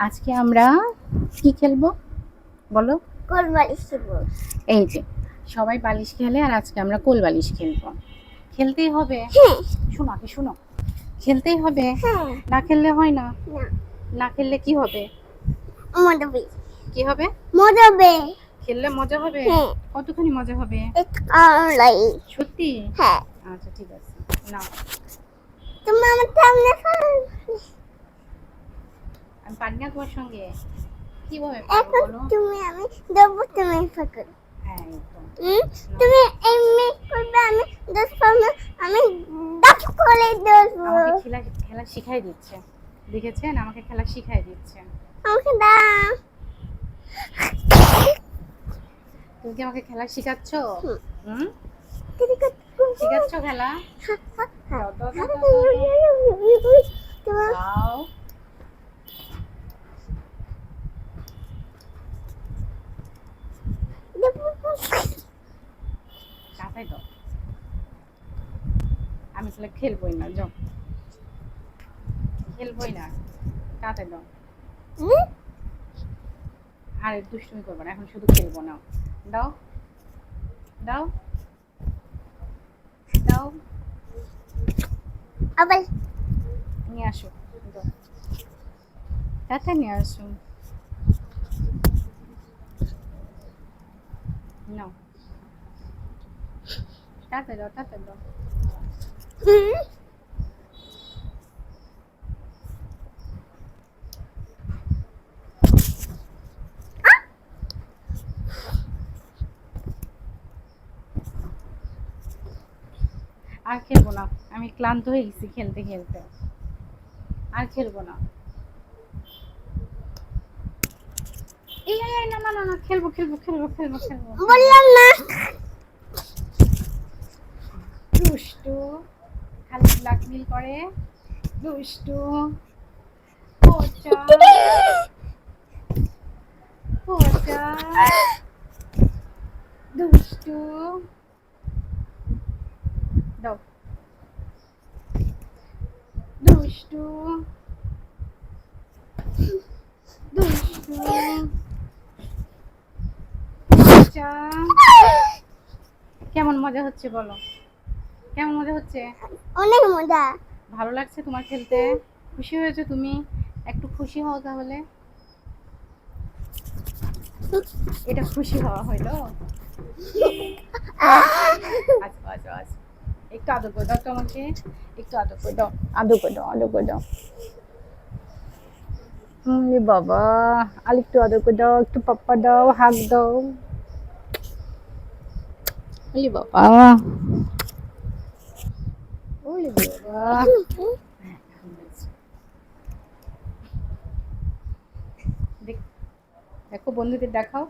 আজকে আমরা কি খেলব? বলো। কোল বালিশ খেলব। এই যে সবাই বালিশ খেলে আর আজকে আমরা কোল বালিশ খেলব। খেলতেই হবে। হ্যাঁ। শোনো আগে শোনো। খেলতেই হবে। হ্যাঁ। না খেললে হয় না। না। খেললে কি হবে? মজাবে কি হবে? মজাবে খেললে মজা হবে? হ্যাঁ। কতখানি মজা হবে? সত্যি? হ্যাঁ। আচ্ছা ঠিক আছে। না তুমি আমার সামনে। আমি পারি না তোমার সঙ্গে কীভাবে এখন তুমি আমি দেবো তুমি ফাঁকো হ্যাঁ একদম। হুম? তুমি এমনি করবে আমি দশ পাবো আমি দশ করে দেবো। আমাকে খেলা খেলা শিখাই দিচ্ছে। দেখেছেন? আমাকে খেলা শিখাই দিচ্ছে। আমাকে দাও। তুমি কি আমাকে খেলা শিখাচ্ছ? হুম। হুম? শিখাচ্ছ খেলা হ্যাঁ দাও, দাও, দাও, দাও, দাও, তোমার দাও কাঁথাই দাও আমি তাহলে খেলবই না যাও। খেলবই না কাঁথাই দাও। আর দুষ্টুমি করব না এখন শুধু খেলব না দাও দাও দাও। আবার? নিয়ে আসো দাও। কাঁথা নিয়ে আসো নাও তাতে দাও আর খেলব না। আমি ক্লান্ত হয়ে গেছি খেলতে খেলতে। আর খেলব না। এই না না না, খেলব খেলব খেলব খেলব খেলব। বললাম না। দুষ্টু। খালি ব্ল্যাকমেল করে। দুষ্টু। দুষ্টু। দাও। দুষ্টু। দুষ্টু। পচা। কেমন মজা হচ্ছে বলো? কেমন মজা হচ্ছে? অনেক মজা। ভালো লাগছে তোমার খেলতে? খুশি হয়েছো তুমি? একটু খুশি হও তাহলে। এটা খুশি হওয়া হইল। আচ্ছা আচ্ছা আচ্ছা। একটু আদর করে দাও তো আমাকে। একটু আদর করে দাও। আদর করে দাও আদর করে দাও। বাবা আর একটু আদর করে দাও একটু পাপ্পা দাও হাক দাও। বাবা। দেখো বন্ধুদের দেখাও।